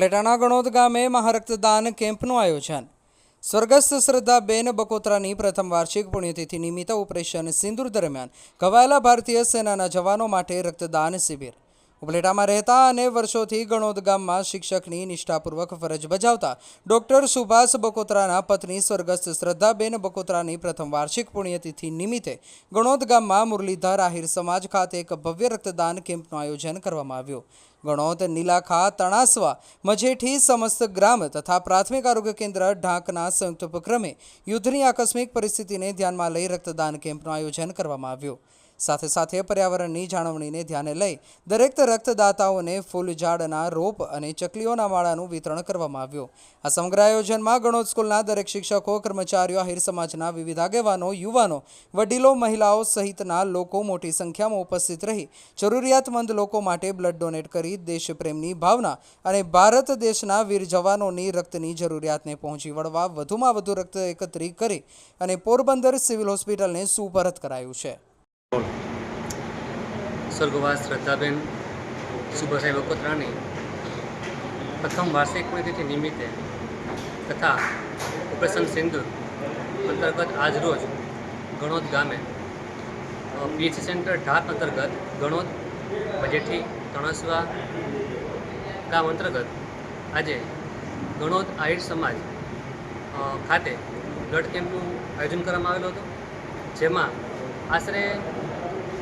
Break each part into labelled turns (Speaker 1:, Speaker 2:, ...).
Speaker 1: ઉપલેટાના ગણોદ ગામે મહારક્તદાન કેમ્પનું આયોજન. સ્વર્ગસ્થ શ્રદ્ધાબેન બકોત્રાની પ્રથમ વાર્ષિક પુણ્યતિથિ નિમિત્તે ઓપરેશન સિંદૂર દરમિયાન ઘવાયેલા ભારતીય સેનાના જવાનો માટે રક્તદાન શિબિર. ઉપલેટામાં રહેતા અને વર્ષોથી ગણોદ ગામમાં શિક્ષકની નિષ્ઠાપૂર્વક ફરજ બજાવતા ડોક્ટર સુભાષ બકોત્રાના પત્ની સ્વર્ગસ્થ શ્રદ્ધાબેન બકોત્રાની પ્રથમ વાર્ષિક પુણ્યતિથિ નિમિત્તે ગણોદ ગામમાં મુરલીધર આહિર સમાજ ખાતે એક ભવ્ય રક્તદાન કેમ્પનું આયોજન કરવામાં આવ્યું. ગણોદ, નીલાખા, તણાસવા, મજેઠી સમસ્ત ગ્રામ તથા પ્રાથમિક આરોગ્ય કેન્દ્ર ઢાંકના સંયુક્ત ઉપક્રમે યુદ્ધની આકસ્મિક પરિસ્થિતિને ધ્યાનમાં લઈ રક્તદાન કેમ્પનું આયોજન કરવામાં આવ્યું. સાથે સાથે પર્યાવરણની જાળવણીને ધ્યાને લઈ દરેક રક્તદાતાઓને ફૂલ ઝાડના રોપ અને ચકલીઓના માળાનું વિતરણ કરવામાં આવ્યું. આ સમગ્ર આયોજનમાં ગણોદ સ્કૂલના દરેક શિક્ષકો, કર્મચારીઓ આહિર સમાજના વિવિધ આગેવાનો, યુવાનો, વડીલો, મહિલાઓ સહિતના લોકો મોટી સંખ્યામાં ઉપસ્થિત રહી જરૂરિયાતમંદ લોકો માટે બ્લડ ડોનેટ કરી દેશપ્રેમની ભાવના અને ભારત દેશના વીર જવાનોની રક્તની જરૂરિયાતને પહોંચી વળવા વધુમાં વધુ રક્ત એકત્રિત કરી અને પોરબંદર સિવિલ હોસ્પિટલને સુપરત કરાયું છે.
Speaker 2: સ્વર્ગવાસ શ્રદ્ધાબેન સુભાષાઈ વકોત્રાની પ્રથમ વાર્ષિક પુણ્યતિથિ નિમિત્તે તથા ઓપરેશન સિંધુ અંતર્ગત આજરોજ ગણોદ ગામે પીએચસી સેન્ટર ઢાક અંતર્ગત ગણોદ બજેઠી તણસવા ગામ અંતર્ગત આજે ગણોદ આહિર સમાજ ખાતે બ્લડ કેમ્પનું આયોજન કરવામાં આવેલું હતું, જેમાં આશરે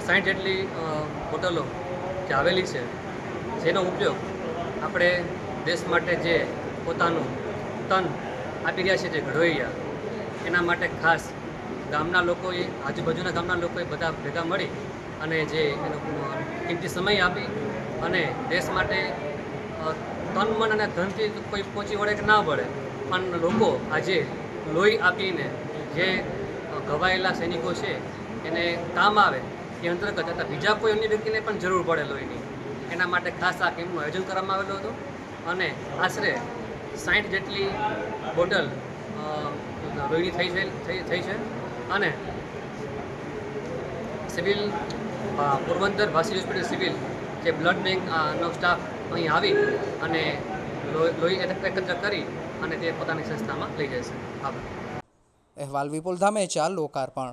Speaker 2: સાઠ જેટલી હોટલો જે આવેલી છે, જેનો ઉપયોગ આપણે દેશ માટે જે પોતાનું તન આપી રહ્યા છે, જે ઘડવૈયા એના માટે ખાસ ગામના લોકોએ, આજુબાજુના ગામના લોકોએ બધા ભેગા મળી અને જે એનો કિંમતી સમય આપી અને દેશ માટે તન, મન અને ધનથી કોઈ પહોંચી વળે કે ના વળે, પણ લોકો આજે લોહી આપીને જે ઘવાયેલા સૈનિકો છે, એને કામ આવે એ અંતર્ગત હતા. બીજા કોઈ અન્ય વ્યક્તિને પણ જરૂર પડે લોહીની એના માટે ખાસ આ કેમ્પનું આયોજન કરવામાં આવેલું હતું અને આશરે સાઠ જેટલી બોટલ લોહીની થઈ છે થઈ છે. અને સિવિલ પોરબંદર ભાસી હોસ્પિટલ સિવિલ જે બ્લડ બેંક અ, સ્ટાફ અહીં આવી અને લોહી એકત્ર કરી અને તે પોતાની સંસ્થામાં લઈ જશે આભાર.
Speaker 1: અહેવાલ વિપુલ ધામેચા લોકાર્પણ.